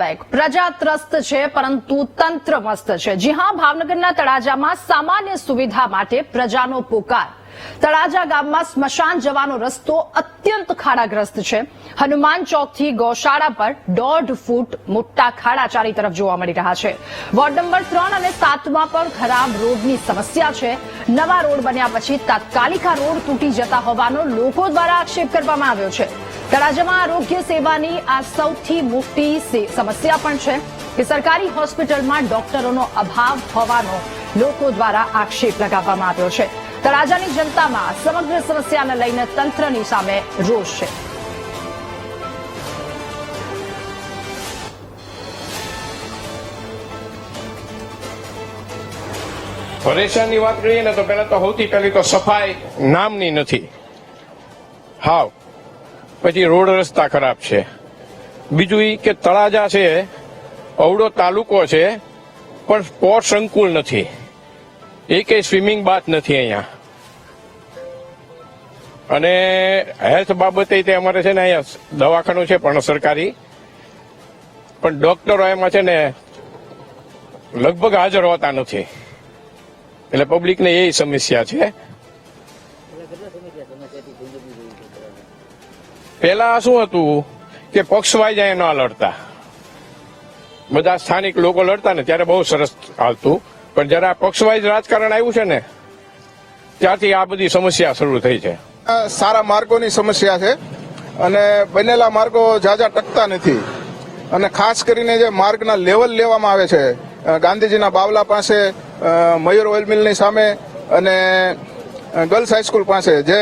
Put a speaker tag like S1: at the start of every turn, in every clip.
S1: Welcome પ્રજા ત્રસ્ત છે, પરંતુ તંત્ર મસ્ત છે. જી હા, ભાવનગરના તળાજામાં સામાન્ય સુવિધા માટે પ્રજાનો પોકાર. તળાજા ગામમાં સ્મશાન જવાનો રસ્તો અત્યંત ખાડાગ્રસ્ત છે. હનુમાન ચોકથી ગૌશાળા પર દોઢ ફૂટ મોટા ખાડા ચારી તરફ જોવા મળી રહ્યા છે. વોર્ડ નંબર ત્રણ અને સાતમાં પણ ખરાબ રોડની સમસ્યા છે. નવા રોડ બન્યા પછી તાત્કાલિક આ રોડ તૂટી જતા હોવાનો લોકો દ્વારા આક્ષેપ કરવામાં આવ્યો છે. તળાજામાં આરોગ્ય સેવાની આ સૌથી મોટી સમસ્યા પણ છે કે સરકારી હોસ્પિટલમાં ડોક્ટરોનો અભાવ હોવાનો લોકો દ્વારા આક્ષેપ લગાવવામાં આવ્યો છે. તળાજાની જનતામાં સમગ્ર સમસ્યાને લઈને તંત્રની સામે રોષ છે.
S2: પરેશાનની વાત કરીએ ને તો પહેલા તો સૌથી પહેલી તો સફાઈ નામની નથી. હાવ. પછી રોડ રસ્તા ખરાબ છે. બીજું એ કે તળાજા છે, અવડો તાલુકો છે, પણ સ્પોર્ટ સંકુલ નથી. એ કઈ સ્વિમિંગ બાથ નથી અહીંયા. અને હેલ્થ બાબતે તે અમારે છે ને અહીંયા દવાખાનું છે, પણ સરકારી. પણ ડોક્ટરો એમાં છે ને લગભગ હાજર હોતા નથી. એટલે પબ્લિકને એ સમસ્યા છે. પેલા શું હતું કે પક્ષવાય જાય ન લડતા. બધા સ્થાનિક લોકો લડતા ને ત્યારે બહુ સરસ હાલતું. પણ જયારે આ પક્ષવાઇઝ રાજકારણ આવ્યું છે ને, ત્યારથી આ બધી સમસ્યા શરૂ થઈ છે.
S3: સારા માર્ગોની સમસ્યા છે અને બનેલા માર્ગો જાજા ટકતા નથી. અને ખાસ કરીને જે માર્ગના લેવલ લેવામાં આવે છે ગાંધીજીના બાવલા પાસે મયુર ઓઇલ મિલની સામે અને ગર્લ્સ હાઈસ્કૂલ પાસે, જે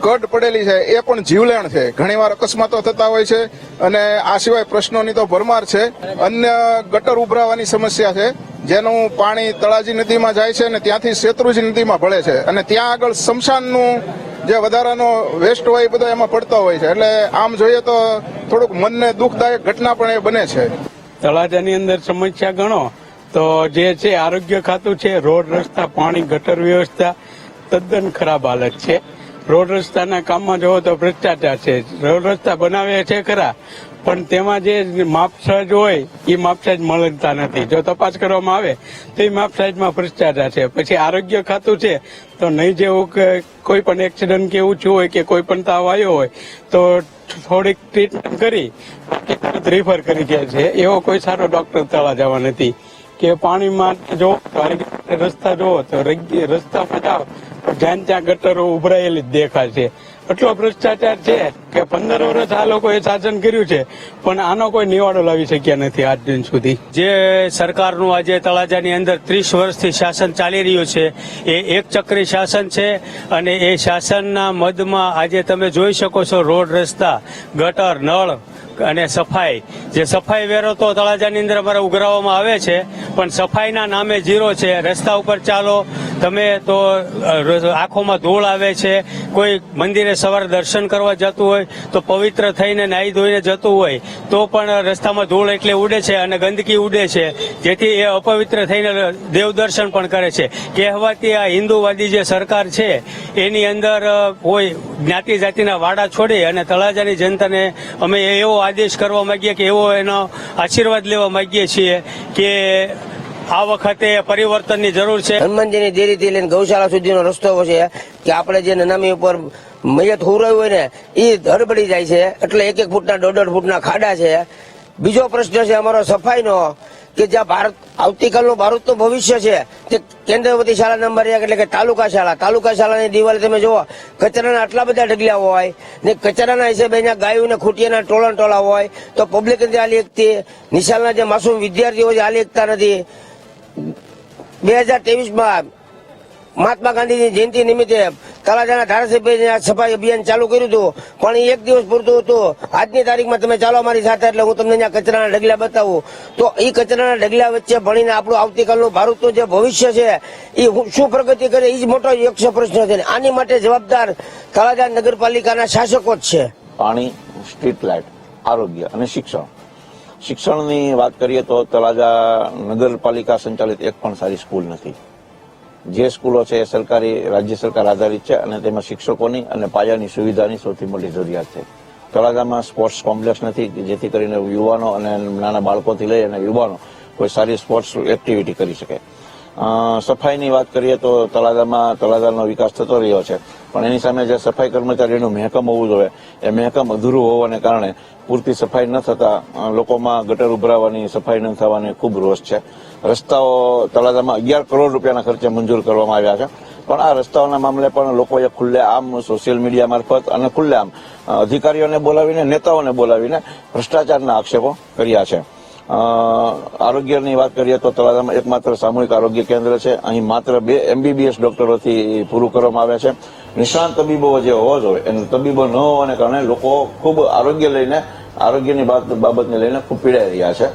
S3: કટ પડેલી છે, એ પણ જીવલેણ છે. ઘણીવાર અકસ્માતો થતા હોય છે અને આ સિવાય પ્રશ્નોની તો ભરમાર છે. અન્ય ગટર ઉભરાવાની સમસ્યા છે, જેનું પાણી તળાજી નદીમાં જાય છે અને ત્યાંથી શેત્રુજી નદીમાં ભળે છે. અને ત્યાં આગળ શમશાનનું જે વધારાનો વેસ્ટ હોય એ બધો એમાં પડતો હોય છે. એટલે આમ જોઈએ તો થોડુંક મનને દુઃખદાયક ઘટના પણ એ બને છે.
S4: તળાજાની અંદર સમસ્યા ગણો તો જે છે, આરોગ્ય ખાતું છે, રોડ રસ્તા, પાણી, ગટર વ્યવસ્થા તદ્દન ખરાબ હાલત છે. રોડ રસ્તાના કામમાં જોવો તો ભ્રષ્ટાચાર છે. રોડ રસ્તા બનાવે છે ખરા, પણ તેમાં જે માપસાજ હોય એ માપસાજ મળતા નથી. જો તપાસ કરવામાં આવે, તો એ માપસાજમાં ભ્રષ્ટાચાર છે. પછી આરોગ્ય ખાતું છે, તો નહીં જેવું કે કોઈ પણ એક્સિડન્ટ કે થયું હોય કે કોઈ પણ તાવ આવ્યો હોય, તો થોડીક ટ્રીટમેન્ટ કરી રિફર કરી દે છે. એવો કોઈ સારો ડોક્ટર તળા જવા નથી. કે પાણીમાં જો રસ્તા જોવો તો રસ્તામાં જાઓ. જ્યાં ત્યાં ગટરો ઉભરાયેલી જ દેખાય છે. એટલો ભ્રષ્ટાચાર છે કે પંદર વર્ષ આ લોકોએ શાસન કર્યું છે, પણ આનો કોઈ નિવાડો લાવી શક્યા નથી આજ દિન સુધી.
S5: જે સરકારનું આજે તળાજાની અંદર ત્રીસ વર્ષથી શાસન ચાલી રહ્યું છે, એ એક ચક્રી શાસન છે અને એ શાસનના મદમાં આજે તમે જોઈ શકો છો રોડ, રસ્તા, ગટર, નળ અને સફાઈ. જે સફાઈ વેરો તો તળાજાની અંદર અમારે ઉઘરાવવામાં આવે છે, પણ સફાઈના નામે ઝીરો છે. રસ્તા ઉપર ચાલો તમે તો આંખોમાં ધૂળ આવે છે, કોઈ મંદિરે સવારે દર્શન કરવા જતું હોય, તો પવિત્ર થઈને નાહી ધોઈને જતું હોય, તો પણ રસ્તામાં ધૂળ એટલે ઉડે છે અને ગંદકી ઉડે છે. જેથી એ અપવિત્ર થઈને દેવ દર્શન પણ કરે છે. કહેવાતી આ હિન્દુવાદી જે સરકાર છે, એની અંદર કોઈ જ્ઞાતિ જાતિના વાડા છોડી અને તળાજાની જનતાને અમે એવો આદેશ કરવા માંગીએ કે એવો એનો આશીર્વાદ લેવા માંગીએ છીએ કે આ વખતે પરિવર્તનની જરૂર છે.
S6: હનુમાનજીની દેરીથી લઈને ગૌશાળા સુધીનો રસ્તો છે કે આપણે જે નનામી ઉપર મૈયત હુરાયું હોય ને એ ધરબડી જાય છે. એટલે એક એક ફૂટના, દોઢ દોઢ ફૂટના ખાડા છે. બીજો પ્રશ્ન છે અમારો સફાઈનો, કે જ્યાં ભારત, આવતીકાલનું ભારતનું ભવિષ્ય છે, તે કેન્દ્રવતી શાળા નંબર એક એટલે કે તાલુકા શાળા. તાલુકા શાળાની દિવાલ તમે જુઓ, કચરાના આટલા બધા ઢગલા હોય ને કચરાના હિસાબે અહીંયા ગાયોને ખૂટીયાના ટોળા ટોળા હોય, તો પબ્લિક આલી એકતી નિશાળના જે માસૂમ વિદ્યાર્થીઓ છે આલી એકતા નથી. બે હજાર ત્રેવીસમાં મહાત્મા ગાંધીની જયંતિ નિમિત્તે તળાજાના ધારાસભ્યએ આ સફાઈ અભિયાન ચાલુ કર્યું હતું. પણ એક દિવસ પૂરતું હતું. આજની તારીખમાં તમે ચાલો અમારી સાથે એટલે હું તમને અહીંયા કચરાના ઢગલા બતાવું. તો એ કચરાના ઢગલા વચ્ચે ભણીને આપણું આવતીકાલનું ભારતનું જે ભવિષ્ય છે એ શું પ્રગતિ કરે એ જ મોટો યક્ષ પ્રશ્ન છે. આની માટે જવાબદાર તળાજા નગરપાલિકાના શાસકો જ છે.
S7: પાણી, સ્ટ્રીટ લાઇટ, આરોગ્ય અને શિક્ષણ. શિક્ષણની વાત કરીએ તો તળાજા નગરપાલિકા સંચાલિત એક પણ સારી સ્કૂલ નથી. જે સ્કૂલો છે એ સરકારી, રાજ્ય સરકાર આધારિત છે અને તેમાં શિક્ષકોની અને પાયાની સુવિધાની સૌથી મોટી જરૂરિયાત છે. તળાજામાં સ્પોર્ટ્સ કોમ્પ્લેક્સ નથી જેથી કરીને યુવાનો અને નાના બાળકોથી લઈ અને યુવાનો કોઈ સારી સ્પોર્ટ્સ એક્ટિવિટી કરી શકે. સફાઈની વાત કરીએ તો તળાજામાં તળાજાનો વિકાસ થતો રહ્યો છે. પણ એની સામે જે સફાઈ કર્મચારીનું મહેકમ હોવું જોઈએ, એ મહેકમ અધૂરું હોવાને કારણે પૂરતી સફાઈ ન થતા લોકોમાં ગટર ઉભરાવાની, સફાઈ ન થવાની ખૂબ રોષ છે. રસ્તાઓ તળાજામાં અગિયાર કરોડ રૂપિયાના ખર્ચે મંજૂર કરવામાં આવ્યા છે. પણ આ રસ્તાઓના મામલે પણ લોકોએ ખુલ્લે આમ સોશિયલ મીડિયા મારફત અને ખુલ્લે આમ અધિકારીઓને બોલાવીને, નેતાઓને બોલાવીને ભ્રષ્ટાચારના આક્ષેપો કર્યા છે. આરોગ્યની વાત કરીએ તો તળાજામાં એકમાત્ર સામૂહિક આરોગ્ય કેન્દ્ર છે. અહીં માત્ર બે એમબીબીએસ ડોક્ટરોથી પૂરું કરવામાં આવે છે. નિષ્ણાંત તબીબો જે હોવા જોઈએ, એને તબીબો ન હોવાને કારણે લોકો ખૂબ આરોગ્ય લઈને, આરોગ્યની બાબતને લઈને ખૂબ પીડાઈ રહ્યા છે.